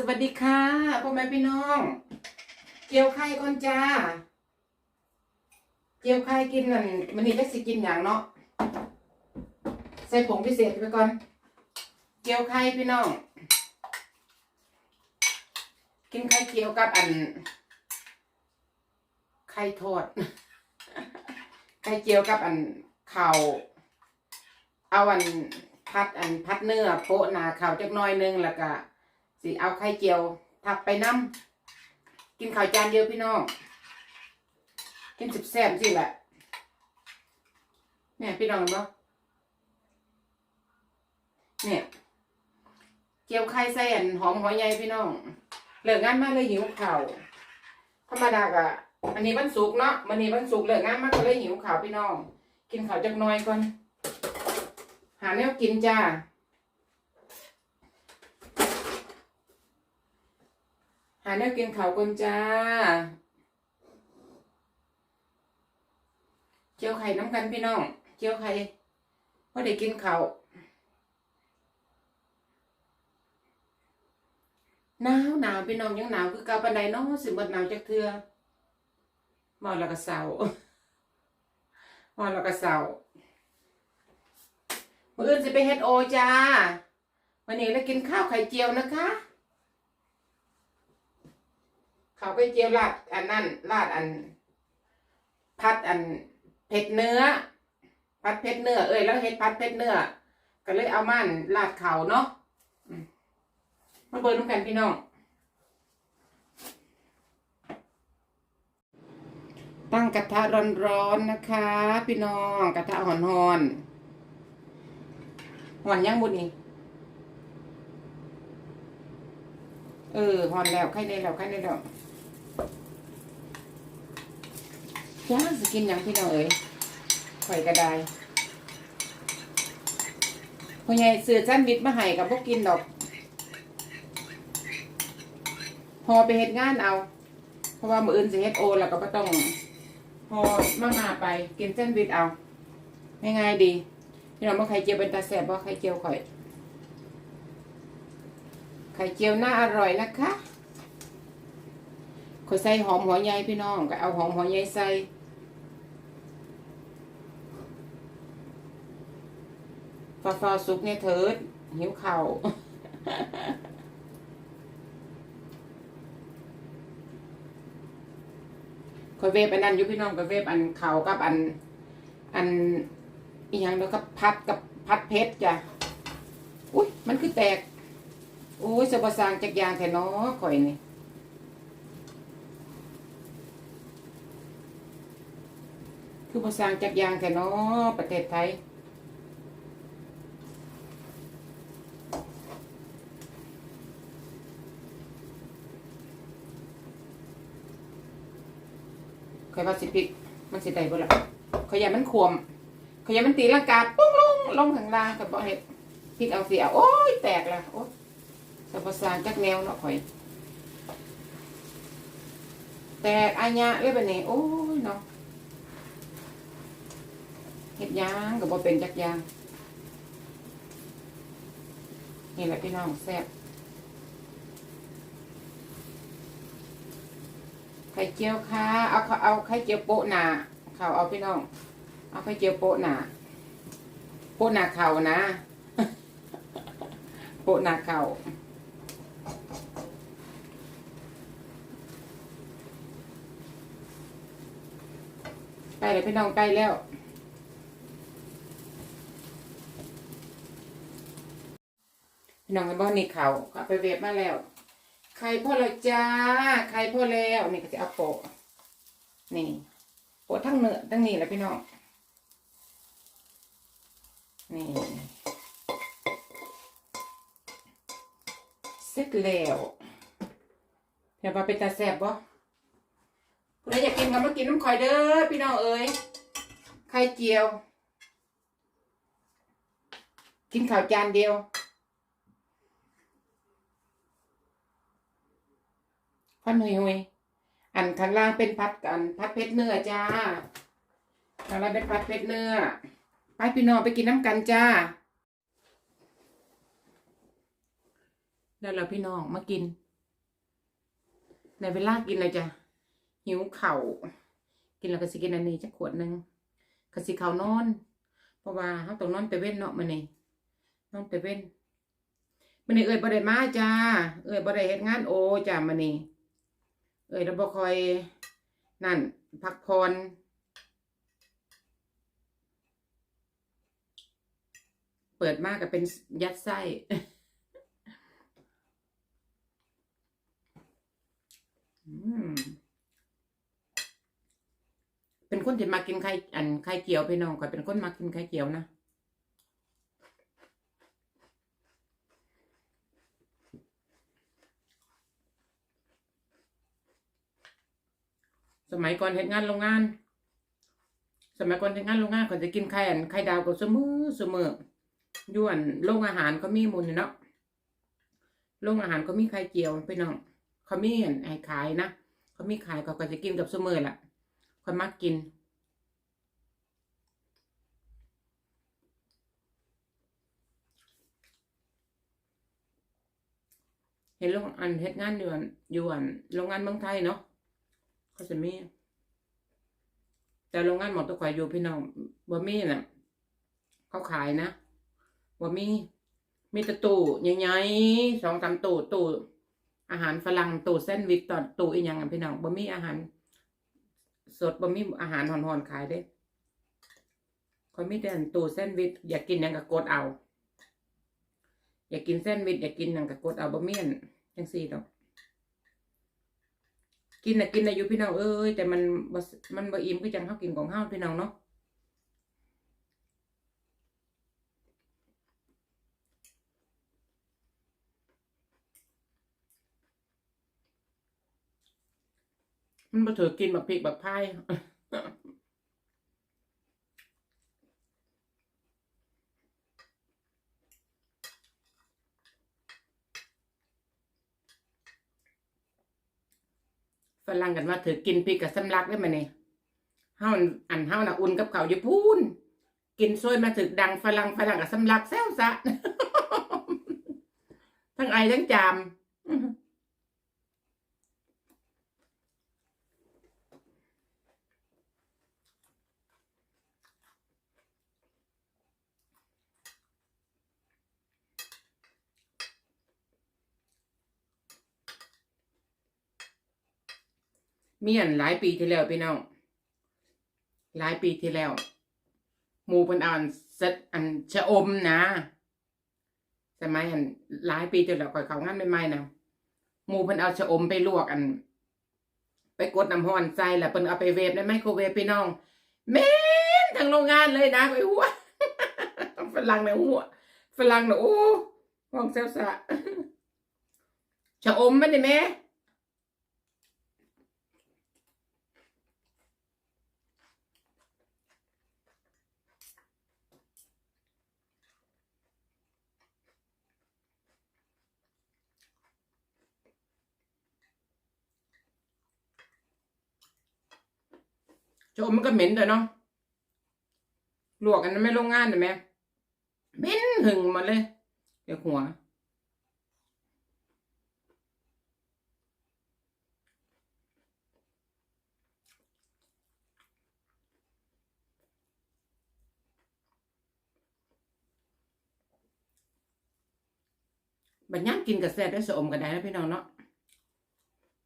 สวัสดีค่ะพ่อแม่พี่น้องเจียวไข่ก่อนจ้าเจียวไข่กินนั่นมันนี่จะสิกินอย่างเนาะใส่ผงพิเศษไปก่อนเจียวไข่พี่น้อง กินไข่เจียวกับอัน ไข่ทอด ไข่เจียวกับอันข่าวเอาอันพัดอันพัดเนื้อโปะหนาข่าวจักน้อยนึงแล้วก็ สิเอาไข่เจียวทับไปน้ำกินข้าวจานเดียวพี่น้อง กินสิบแซ่บสิแหละเนี่ยพี่น้องเห็นปะเนี่ยเจียวไข่ใส่อันหอมหัวใหญ่พี่น้องเลิกงานมาเลยหิวข่าวธรรมดากะอันนี้วันศุกเนาะวันนี้วันศุกเลิกงานมาก็เลยหิวข่าวพี่น้อง กินข้าวจักน้อยก่อน หาแนวกินจ้าาแนวกินข้าวก่อนจ้า เจียวไข่น้ำกันพี่น้อง เจียวไข่พอได้กินข้าวหนาวหนาวพี่น้องยังหนาวคือกาปันไดเนาะสิหมดหนาวจักเทือมอแล้วก็เศร้ามอแล้วก็เศร้ามื่ออื่นจะไปเฮ็ดโอจ้า วันนี้เรากินข้าวไข่เจียวนะคะ เขาไข่เจียวราดอันนั่นราดอัน พัดอันเผ็ดเนื้อ พัดเผ็ดเนื้อเอ้ยแล้วเฮ็ดพัดเผ็ดเนื้อ ก็เลยเอามันราดเขาเนาะมาเบิร์นกันพี่น้อง ตั้งกระทะร้อนๆนะคะ พี่น้องกระทะหอนๆหอนยังบุญนี่เออหอนแล้วไข่ในแล้วไข่ในแล้ว ย่างสกินยังพี่น้องเอ๋ยข่อยกระไดพ่อใหญ่ซื้อแซนด์วิชมาให้กับพวกกินดอกพอไปเฮ็ดงานเอา เพราะว่ามืออื่นสิเฮ็ดโอ แล้วก็บ่ต้องพอมามาไปกินแซนด์วิชเอาง่ายๆดีพี่น้องว่าไข่เจียวเป็นตาแสบบ่ไข่เจียวข่อย ไข่เจียวน่าอร่อยนะคะข่อยใส่หอมหัวใหญ่พี่น้องก็เอาหอมหัวใหญ่ใส่าฟ้าสุกเนี่ยเถิดหิวเข่าวข่อยเวฟอันนั้นยู่พี่น้องก็เวฟอันเข่ากับอัน อันอีหยังเดี๋ยวกับพัดกับพัดเพชรจ้ะ อุ้ยมันคือแตก อุ้ยสบสร้างจากยางแถนอข่อยนี่คือภาษางจากยางแถนอประเทศไทย เคยว่าสิพริก มันสิได้บ่ล่ะขอยอยามันขวมขอยอยามันตีลังกาปุ้งลงลงข้างล่างกับบ่เฮ็ดพริกเอาเสียโอ้ยแตกละโอ้ยสะพสานจักแนวเนาะข่อย แตกอายะเลยบัดนี้โอ้ยเนาะเฮ็ดยางก็บ่เป็นจักยางนี่แหละพี่น้องแซ่บ ข่เจียวค่ะ เอาเขาเอาไข่เจียวโปะหนาเขาเอาพี่น้อง เอาไข่เจียวโปะหนาโปะหนาเข่านะ โปะหนาเข่าใกล้แล้วพี่น้องใกล้แล้วพี่น้องกันบ้านนี่เขาเขาไปเวฟมาแล้ว ไข่พ่อและจ้าไข่พ่อแล้วนี่ก็จะเอาโปะนี่โปะทั้งเนื้อทั้งนี้แหละพี่น้อง นี่เสร็จแล้วเดี๋ยวมาเป็นตาแสบบ่ผู้ใดอยากกินก็มากินน้ำข่อยเด้อพี่น้องเอ้ยไข่เจียว กินข้าวจานเดียว พันหุยหุยอันข้างล่างเป็นพัดกันพัดเพชรเนื้อจ้าข้างล่างเป็นพัดเพชรเนื้อไปพี่น้องไปกินน้ำกันจ้าแล้วเราพี่น้องมากิน ในเวลากินเลยจ้ะหิวเข่ากินแล้วก็สิกินอันนี้จะขวดหนึ่งก็สิเขานอน เพราะว่าเขาต้องนอนแต่เว้นเนาะมันนี่นอนแต่เว้นมันนี่เอ่ยบ่ได้มาจ้าเอ่ยบ่ได้เฮ็ดงานโอจ้ามันนี่ เอ่ยเราบ่คอยนั่น พักผ่อนเปิดมากก็เป็นยัดไส้เป็นคนที่มากินไข่อันไข่เจียวพี่น้องก่อนเป็นคนมากินไข่เจียวนะ สมัยก่อนเฮ็ดงานโรงงาน สมัยก่อนเฮ็ดงานโรงงานก่อนจะกินไข่อันไข่ดาวก็เสมอเสมอยวนโรงอาหารก็มีมุนอยู่เนาะโรงอาหารก็มีไข่เจียวพี่น้องเขามีเห็นให้ขายนะเขามีขายเขาก็จะกินกับเสมอแหละเขามักกินเห็นโรงอันเฮ็ดงานอยู่อันอยู่อันโรงงานเมืองไทยเนาะ เขาจะมี แต่โรงงานหมอตะไคร่อยู่พี่น้องบ่มีน่ะ เขาขายนะบ่มีมีต่ตู้ใหญ่ๆสองสามตู้ตู้อาหารฝรั่งตู้แซนด์วิชตอนตู้อีหยังอะพี่น้องบ่มีอาหาร สดบ่มีอาหารห่อนๆขายเด้เขามีแต่นตู้แซนด์วิชอยากกินหยังก็กดเอา อยากกินแซนด์วิชอยากกินหยังก็กดเอาบ่มีอันจังซี่ดอก กินนะกินนะอยู่พี่น้องเอ้ยแต่มันมันบ่อิ่มก็จังเฮากินของเฮาพี่น้องเนาะมันมาถือกินแบบพริกแบบพาย ฝรั่งกันว่าถือกินพริกกับสำลักได้ไหมเนี่ยเฮาอันเฮาน่ะอุ่นกับเขาอยู่พูนกินซวยมาถึกดังฝรั่งฝรั่งกับสำลักแซวซะทั้งไอทั้งจาม มีอันหลายปีที่แล้วพี่น้องหลายปีที่แล้วหมูเป็นอันเซตอันชะอมนะสมัยอันหลายปีที่แล้วก่อยเขางานใหม่ๆนะหมูเพิ่นเอาชะอมไปลวกอัน ไปกดน้ำร้อนใส่แล้วเพิ่นเอาไปเวฟในไมโครเวฟพี่น้องเม็นทั้งโรงงานเลยนะไอ้หัวฝรั่งในหัวฝรั่งเนอะโอ้ห้องเซลสะชะอมมันนี่แม่ โจมมันก็เหม็นเลยเนาะลวกอันนั้นไม่โรงงานเห็นไหมเหม็นหึงหมาเลยเดี๋ยวหัวบัญญัติกินกับแซ่บได้สอมกันได้นะพี่น้องเนาะ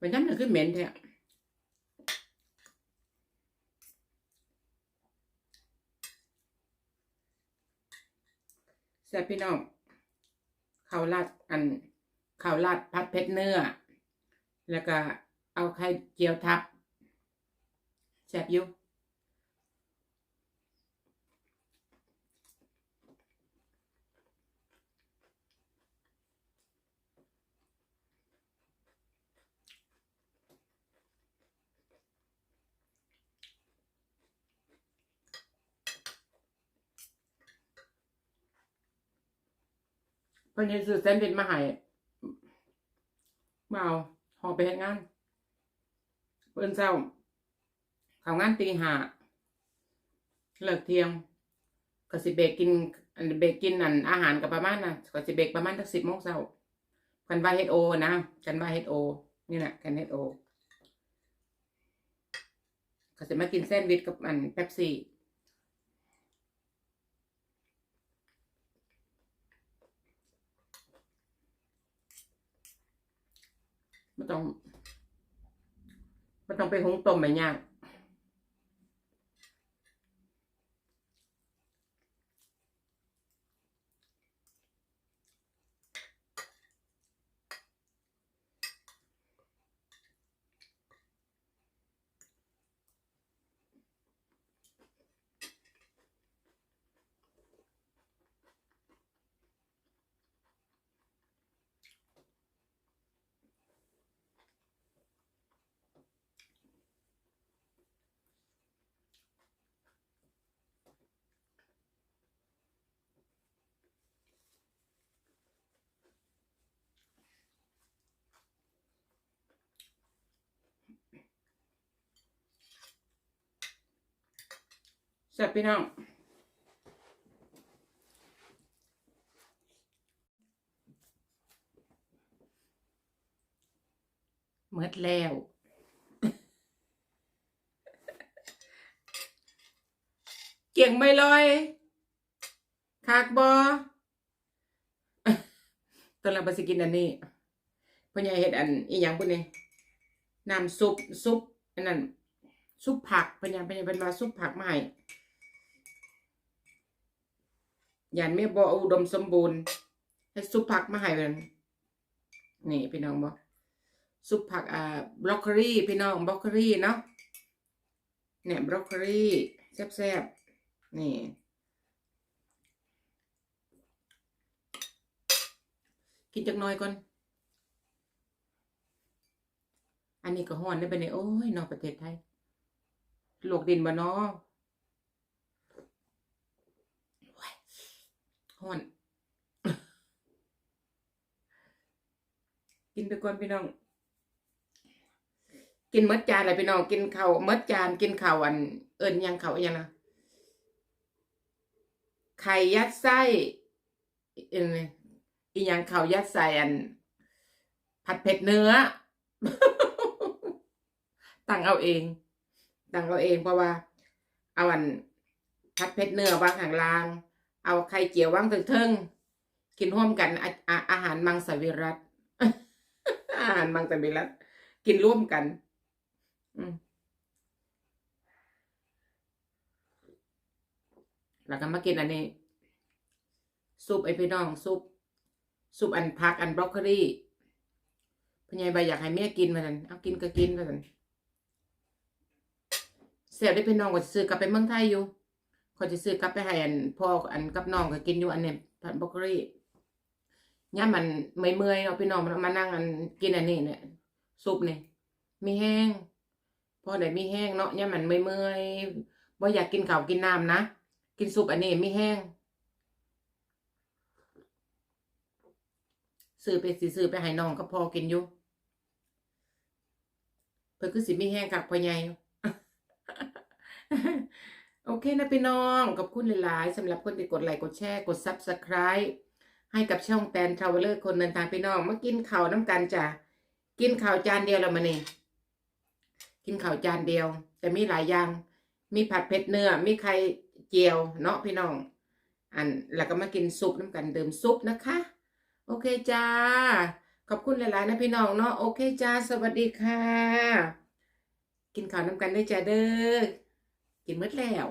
บัญญัติมันคือเหม็นแท้ แซ่บพี่น้องข้าวราดอันข้าวราดพัดเพชรเนื้อ แล้วก็เอาไข่เจียวทับแซ่บอยู่ เพิ่นเฮ็ดซื้อแซนด์วิชมาให้มเมาหอไปเฮ็ดงานเพิ่นเศร้าเข้างานตีห้าเลิกเที่ยงก็สิเบกกินเบกกินอันอาหารกับประมาณน่ะก็สิเบกประมาณสักสิบโมงเศร้ากันว่าเฮดโอนะกันว่าเฮดโอนี่แหละกันเฮดโอก็จะมากินแซนด์วิชกับอันเป๊ปซี่ ก็ต้องไปหุงต้มไม่ยาก แซ่บพี่น้องเมิดแล้วเก่งไม่ลอยคากบอตอนเราไปสิกินอันนี้พ่อใหญ่เห็ดอันอีหยังพุ่นนี่น้ำซุปซุปอันนั้นซุปผักพ่อใหญ่พ่อใหญ่เป็นมาซุปผักมาให้ ยันไม่บออุดมสมบูรณ์ให้ซุปผักมาให้เป็นนี่พี่น้องบอกซุปผักอ่าบรอกโคลีพี่น้องบรอกโคลีเนาะเนี่ยบรอกโคลีแซ่บๆนี่กินจักน้อยก่อน อันนี้ก็ฮ้อนได้ไปเนี่ยโอ้ยนอกประเทศไทยโลกดินบ่เนาะโอ้ย ฮอน กินไปก่อนพี่น้อง กินหมดจานเลยพี่น้อง กินข้าวหมดจาน กินข้าวอัน เอิ้นหยังข้าวอิหยังนะไข่ยัดไส้อ็นอีหยังข้าวยัดใส่อัน ผัดเผ็ดเนื้อตั้งเอาเองตั้งเอาเองเพราะว่า เอาอันผัดเผ็ดเนื้อวางข้างล่าง เอาไข่เจียววางเทิงๆกินร่วมกันอาอาอาหารมังสวิรัตอาหารมังสวิรัตกินร่วมกัน อืมแล้วก็มากินอันนี้ซุปไอพี่น้องซุปซุปอันพักอันบรอกโคลีพญายใบอยากให้แม่กินมาสันเอากินก็กินมาสันเสียได้พี่น้องก็ซื้อกลับไปเมืองไทยอยู่ เขาจะซื้อกลับไปให้อันพ่ออันกับน้องก็กินอยู่อันเนี้ยผัดบรอกโคลีย่ามันเมื่อยๆเนาะพี่น้องมันมานั่งอันกินอันนี้เนี่ยซุปเนี่ยมีแห้งพอได้มีแห้งเนาะย่ามันเมื่อยๆบ่อยากกินข้าวกินน้ำนะกินซุปอันนี้มีแห้งซื้อไปสิซื้อไปให้น้องก็พอกินอยู่เพื่อคือสิมีแห้งกับพ่อใหญ่ โอเคนะพี่น้องขอบคุณหลายๆสำหรับคนที่กดไลค์กดแชร์กด Subscribe ให้กับช่องแตนทราเวลเลอร์คนเดินทางพี่น้องมากินข้าวน้ำกันจ้ะกินข้าวจานเดียวแล้วมาเนี่กินข้าวจานเดียว แต่มีหลายอย่าง มีผัดเผ็ดเนื้อมีไข่เจียวเนาะพี่น้อง อันแล้วก็มากินซุปน้ำกันเดิมซุปนะคะ โอเคจ้าขอบคุณหลายๆนะพี่น้องเนาะโอเคจ้าสวัสดีค่ะ กินข้าวน้ำกันได้จ้าเด้อ กินหมดแล้ว